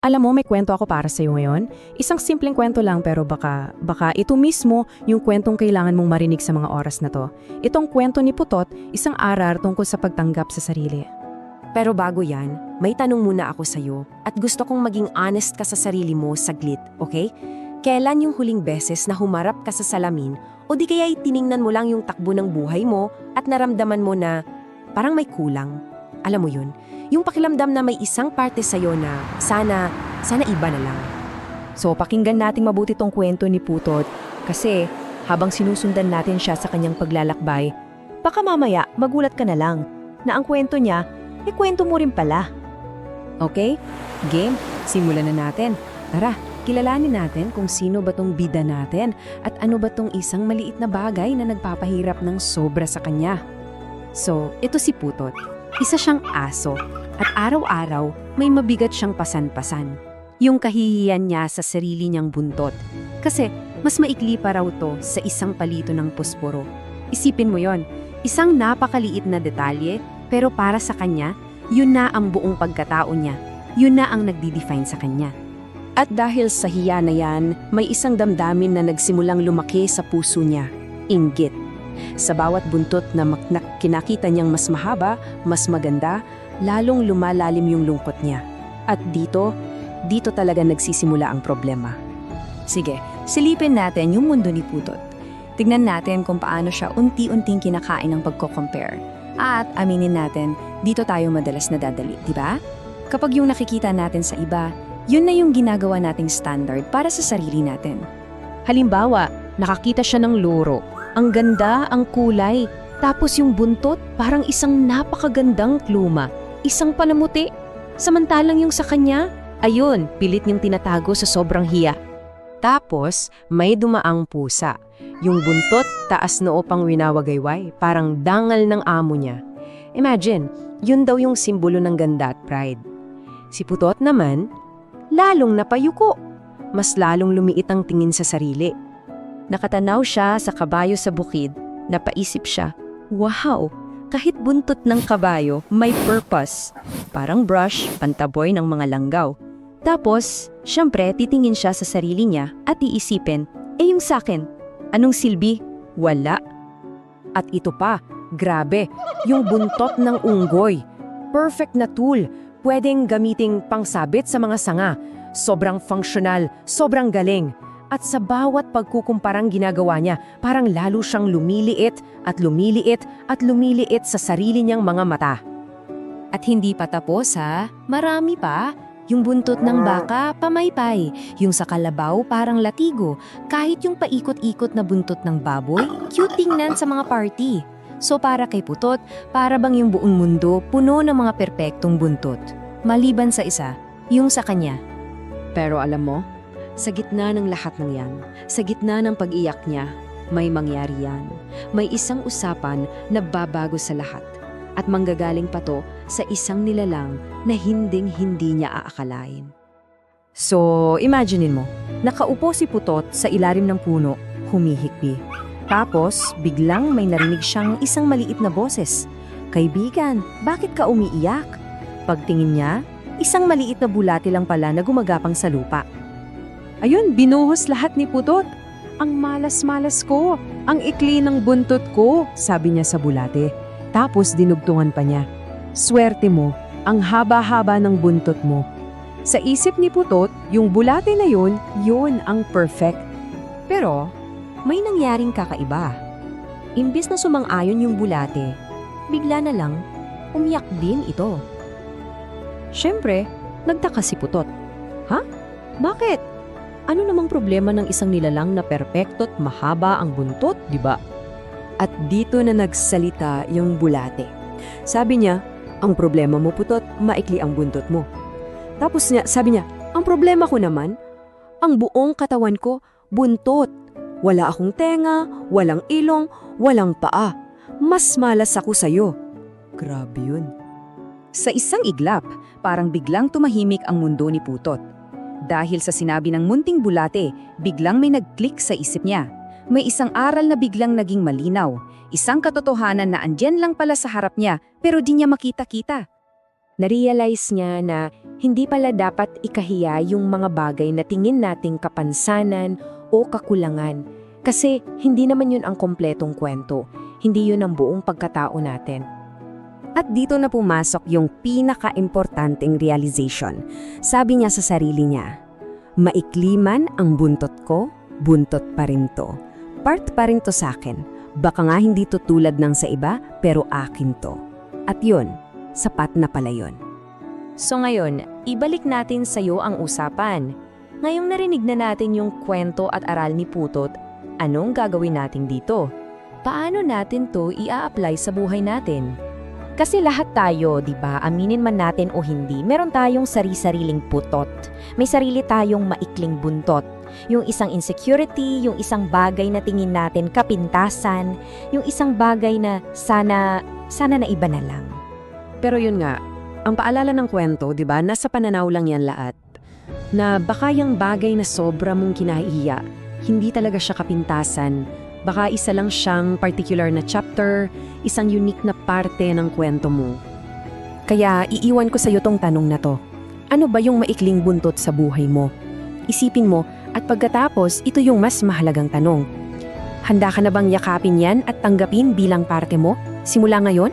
Alam mo, may kwento ako para sa'yo ngayon. Isang simpleng kwento lang pero baka, baka ito mismo yung kwentong kailangan mong marinig sa mga oras na to. Itong kwento ni Putot, isang arar tungkol sa pagtanggap sa sarili. Pero bago yan, may tanong muna ako sa'yo at gusto kong maging honest ka sa sarili mo saglit, okay? Kailan yung huling beses na humarap ka sa salamin o di kaya tiningnan mo lang yung takbo ng buhay mo at naramdaman mo na parang may kulang? Alam mo yun, yung pakilamdam na may isang parte sa'yo na sana, sana iba na lang. So pakinggan nating mabuti tong kwento ni Putot kasi habang sinusundan natin siya sa kanyang paglalakbay, baka mamaya magulat ka na lang na ang kwento niya, eh kwento mo rin pala. Okay? Game, simulan na natin. Tara, kilalanin natin kung sino ba tong bida natin at ano ba tong isang maliit na bagay na nagpapahirap ng sobra sa kanya. So, ito si Putot. Isa siyang aso at araw-araw may mabigat siyang pasan-pasan yung kahihiyan niya sa sarili niyang buntot. Kasi mas maikli pa raw to sa isang palito ng pusporo. Isipin mo yon, isang napakaliit na detalye, pero para sa kanya, yun na ang buong pagkatao niya. Yun na ang nagdi-define sa kanya. At dahil sa hiya na yan, may isang damdamin na nagsimulang lumaki sa puso niya. Inggit. Sa bawat buntot na kinakita niyang mas mahaba, mas maganda, lalong lumalalim yung lungkot niya. At dito, dito talaga nagsisimula ang problema. Sige, silipin natin yung mundo ni Putot. Tignan natin kung paano siya unti-unting kinakain ng pagko-compare. At aminin natin, dito tayo madalas nadadali, di ba? Kapag yung nakikita natin sa iba, yun na yung ginagawa nating standard para sa sarili natin. Halimbawa, nakakita siya ng loro. Ang ganda, ang kulay. Tapos yung buntot, parang isang napakagandang pluma. Isang palamuti. Samantalang yung sa kanya, ayun, pilit niyang tinatago sa sobrang hiya. Tapos, may dumaang pusa. Yung buntot, taas noo pang winawagayway, parang dangal ng amo niya. Imagine, yun daw yung simbolo ng ganda at pride. Si Putot naman, lalong napayuko. Mas lalong lumiit ang tingin sa sarili. Nakatanaw siya sa kabayo sa bukid, napaisip siya, wow, kahit buntot ng kabayo, may purpose. Parang brush, pantaboy ng mga langgaw. Tapos, syempre, titingin siya sa sarili niya at iisipin, eh yung sakin, anong silbi? Wala. At ito pa, grabe, yung buntot ng unggoy. Perfect na tool. Pwedeng gamiting pangsabit sa mga sanga. Sobrang functional, sobrang galing. At sa bawat pagkukumparang ginagawa niya, parang lalo siyang lumiliit at lumiliit at lumiliit sa sarili niyang mga mata. At hindi pa tapos ha, marami pa. Yung buntot ng baka, pamaypay. Yung sa kalabaw, parang latigo. Kahit yung paikot-ikot na buntot ng baboy, cute tingnan sa mga party. So para kay Putot, para bang yung buong mundo puno ng mga perpektong buntot. Maliban sa isa, yung sa kanya. Pero alam mo, sa gitna ng lahat ng yan, sa gitna ng pag-iyak niya, may mangyari yan. May isang usapan na babago sa lahat. At manggagaling pa to sa isang nilalang na hinding-hindi niya aakalain. So, imaginein mo, nakaupo si Putot sa ilalim ng puno, humihikbi. Tapos, biglang may narinig siyang isang maliit na boses. Kaibigan, bakit ka umiiyak? Pagtingin niya, isang maliit na bulati lang pala na gumagapang sa lupa. Ayun, binuhos lahat ni Putot. Ang malas-malas ko, ang ikli ng buntot ko, sabi niya sa bulate. Tapos dinugtungan pa niya. Swerte mo, ang haba-haba ng buntot mo. Sa isip ni Putot, yung bulate na yun, yun ang perfect. Pero, may nangyaring kakaiba. Imbis na sumang-ayon yung bulate, bigla na lang, umiyak din ito. Siyempre, nagtaka si Putot. Ha? Bakit? Ano namang problema ng isang nilalang na perpekto't mahaba ang buntot, di ba? At dito na nagsalita yung bulate. Sabi niya, ang problema mo putot, maikli ang buntot mo. Tapos niya, sabi niya, ang problema ko naman, ang buong katawan ko, buntot. Wala akong tenga, walang ilong, walang paa. Mas malas ako sa'yo. Grabe yun. Sa isang iglap, parang biglang tumahimik ang mundo ni Putot. Dahil sa sinabi ng munting bulate, biglang may nag-click sa isip niya. May isang aral na biglang naging malinaw. Isang katotohanan na andyan lang pala sa harap niya pero di niya makita-kita. Narealize niya na Hindi pala dapat ikahiya yung mga bagay na tingin nating kapansanan o kakulangan. Kasi hindi naman yun ang kompletong kwento. Hindi yun ang buong pagkatao natin. At dito na pumasok yung pinaka-importanting realization. Sabi niya sa sarili niya, Maikliman ang buntot ko, buntot pa rin to. Part pa rin to sa akin. Baka nga hindi to tulad ng sa iba, pero akin to. At yun, sapat na pala yun. So ngayon, ibalik natin sa iyo ang usapan. Ngayong narinig na natin yung kwento at aral ni Putot, anong gagawin natin dito? Paano natin to ia-apply sa buhay natin? Kasi lahat tayo, di ba, aminin man natin o hindi, meron tayong sari-sariling putot. May sarili tayong maikling buntot. Yung isang insecurity, yung isang bagay na tingin natin kapintasan, yung isang bagay na sana, sana na iba na lang. Pero yun nga, ang paalala ng kwento, di ba, nasa pananaw lang yan lahat. Na baka yung bagay na sobra mong kinahiya, hindi talaga siya kapintasan. Baka isa lang siyang particular na chapter, isang unique na parte ng kwento mo. Kaya iiwan ko sa iyo tong tanong na to. Ano ba yung maikling buntot sa buhay mo? Isipin mo at pagkatapos ito yung mas mahalagang tanong. Handa ka na bang yakapin yan at tanggapin bilang parte mo? Simula ngayon?